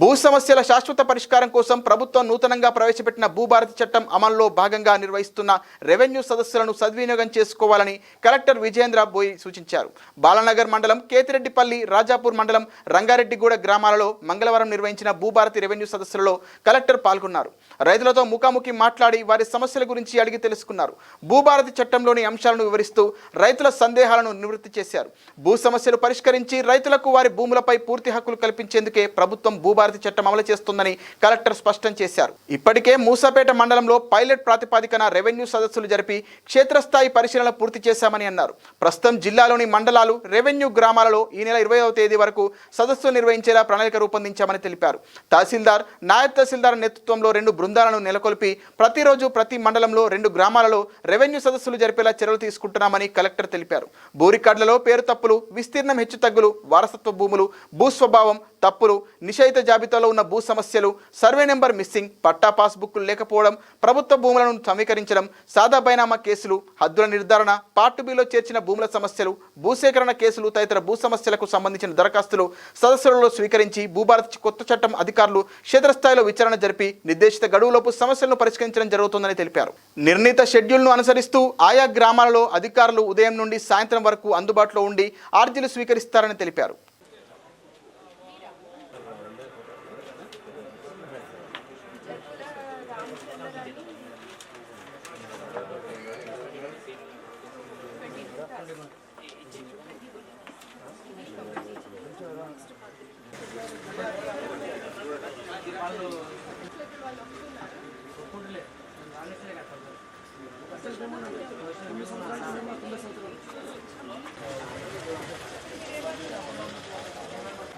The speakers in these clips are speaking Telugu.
భూ సమస్యల శాశ్వత పరిష్కారం కోసం ప్రభుత్వం నూతనంగా ప్రవేశపెట్టిన భూభారతి చట్టం అమల్లో భాగంగా నిర్వహిస్తున్న రెవెన్యూ సదస్సులను సద్వినియోగం చేసుకోవాలని కలెక్టర్ విజేంద్ర బోయి సూచించారు. బాలనగర్ మండలం కేతిరెడ్డిపల్లి రాజాపూర్ మండలం రంగారెడ్డిగూడ గ్రామాలలో మంగళవారం నిర్వహించిన భూభారతి రెవెన్యూ సదస్సులలో కలెక్టర్ పాల్గొన్నారు. రైతులతో ముఖాముఖి మాట్లాడి వారి సమస్యల గురించి అడిగి తెలుసుకున్నారు. భూభారతి చట్టంలోని అంశాలను వివరిస్తూ రైతుల సందేహాలను నివృత్తి చేశారు. భూ సమస్యలు పరిష్కరించి రైతులకు వారి భూములపై పూర్తి హక్కులు కల్పించేందుకే ప్రభుత్వం భూభారతి చట్టం అమలు చేస్తుందని కలెక్టర్ స్పష్టం చేశారు. ఇప్పటికే మూసాపేట మండలంలో పైలట్ ప్రాతిపాదికన రెవెన్యూ సదస్సులు జరిపి క్షేత్రస్థాయి పరిశీలన పూర్తి చేశామని అన్నారు. ప్రస్తుతం జిల్లాలోని మండలాలు రెవెన్యూ గ్రామాలలో ఈ నెల ఇరవైవ తేదీ వరకు సదస్సులు నిర్వహించేలా ప్రణాళిక రూపొందించామని తెలిపారు. తహసీల్దార్ నాయబ్ తహసీల్దార్ నేతృత్వంలో రెండు బృందాలను నెలకొల్పి ప్రతిరోజు ప్రతి మండలంలో రెండు గ్రామాలలో రెవెన్యూ సదస్సులు జరిపేలా చర్యలు తీసుకుంటున్నామని కలెక్టర్ తెలిపారు. భూ రికార్డులలో పేరు తప్పులు విస్తీర్ణం హెచ్చుతగ్గులు వారసత్వ భూములు భూ స్వభావం తప్పులు నిషేధిత జాబితాలో ఉన్న భూ సమస్యలు సర్వే నెంబర్ మిస్సింగ్ పట్టా పాస్బుక్లు లేకపోవడం ప్రభుత్వ భూములను సమీకరించడం సాదా బైనామా కేసులు హద్దుల నిర్ధారణ పార్ట్ బిలో చేర్చిన భూముల సమస్యలు భూసేకరణ కేసులు తదితర భూ సమస్యలకు సంబంధించిన దరఖాస్తులు సదస్సులలో స్వీకరించి భూభారత్ కొత్త చట్టం అధికారులు క్షేత్రస్థాయిలో విచారణ జరిపి నిర్దేశిత గడువులోపు సమస్యలను పరిష్కరించడం జరుగుతుందని తెలిపారు. నిర్ణీత షెడ్యూల్ను అనుసరిస్తూ ఆయా గ్రామాలలో అధికారులు ఉదయం నుండి సాయంత్రం వరకు అందుబాటులో ఉండి ఆర్జీలు స్వీకరిస్తారని తెలిపారు.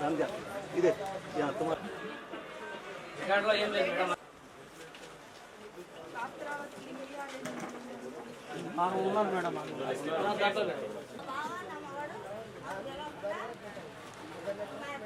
ಇದು ಇದೆ. ಇದು ಯಾ, ತುಮಾರ್. ಕಾರ್ಡ್ ಲೇ